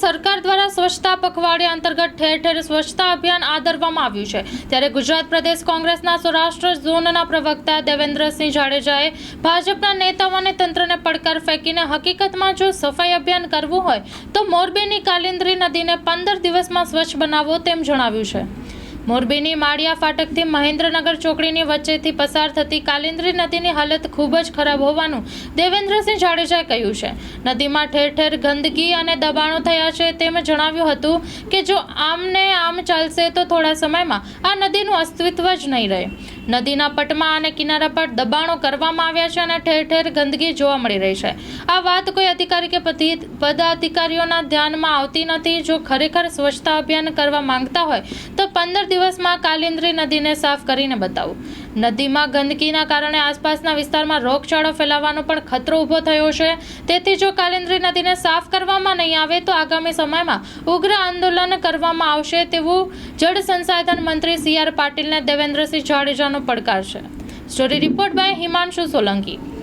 સરકાર દ્વારા સ્વચ્છતા પખવાડિયા અંતર્ગત ઠેર ઠેર સ્વચ્છતા અભિયાન આદરવામાં આવ્યું છે. ત્યારે ગુજરાત પ્રદેશ કોંગ્રેસના સૌરાષ્ટ્ર ઝોનના પ્રવક્તા દેવેન્દ્રસિંહ જાડેજાએ ભાજપના નેતાઓ અને તંત્રને પડકાર ફેંકીને હકીકતમાં જો સફાઈ અભિયાન કરવું હોય તો મોરબીની કાલિંદ્રી નદીને પંદર દિવસમાં સ્વચ્છ બનાવો તેમ જણાવ્યું છે. મોરબીની માળિયા ફાટકથી મહેન્દ્રનગર ચોકડીની વચ્ચેથી પસાર થતી કાલિન્દ્રી નદીની હાલત ખૂબ જ ખરાબ હોવાનું દેવેન્દ્રસિંહ જાડેજાએ કહ્યું છે. નદીમાં ઠેર ઠેર ગંદકી અને દબાણો થયા છે તેમ જણાવ્યું હતું કે જો આમને આમ ચાલશે તો થોડા સમયમાં આ નદીનું અસ્તિત્વ જ નહીં રહે. નદીના પટમાં અને કિનારા પર દબાણો કરવામાં આવ્યા છે અને ઠેર ઠેર ગંદકી જોવા મળી રહી છે. આ વાત કોઈ અધિકારી કે પદાધિકારીઓના ધ્યાનમાં આવતી નથી. જો ખરેખર સ્વચ્છતા અભિયાન કરવા માંગતા હોય, તો પંદર દિવસમાં કાલિન્દ્રી નદીને સાફ કરીને બતાવો. નદીમાં ગંદકીના કારણે આસપાસના વિસ્તારમાં રોગચાળો ફેલાવાનો પણ ખતરો ઊભો થયો છે. તેથી જો કાલિન્દ્રી નદીને સાફ કરવામાં નહીં આવે, તો આગામી સમયમાં ઉગ્ર આંદોલન કરવામાં આવશે તેવું જળ સંસાધન મંત્રી સી આર પાટીલને દેવેન્દ્રસિંહ જાડેજાનો પડકાર છે. Story report by Himanshu Solanki.